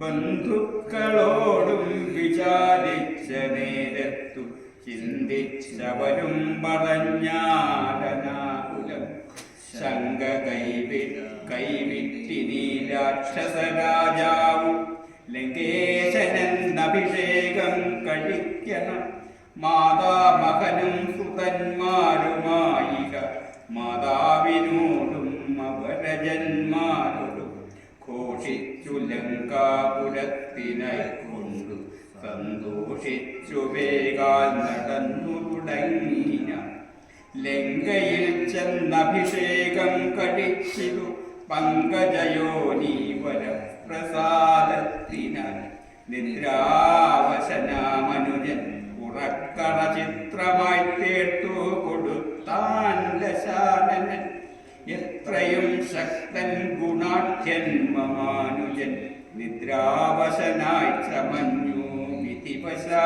ബന്ധുക്കളോടും വിചാരിച്ച നേരത്തു ചിന്തിച്ചവരും പറഞ്ഞാടനാകുലം ശങ്ക കൈവി കൈവിട്ടിനി രാക്ഷസരാജാവു ലങ്കേശനെന്നഭിഷേകം കഴിക്കണം. മാതാമകനും സുതന്മാരുമായിക. മാതാവിനോടും അവരജന്മാരോടും ഘോഷിച്ചു ലങ്കാപുരത്തിനൊണ്ടു സന്തോഷിച്ചു വേഗാൽ നടന്നു തുടങ്ങിന. ലങ്കയിൽ ചെന്നഭിഷേകം കഴിച്ചിതു പങ്കജയോനി വരപ്രസാദത്തിനാൽ നിദ്രാവശനാമനുജൻ ഉറക്കറ ചിത്രമായി തീർത്തു കൊടുത്താൻ ദശാനനൻ എത്രയും ശക്തൻ जन्ममानुजन् निद्रावसनाय समन्यो मितिपसा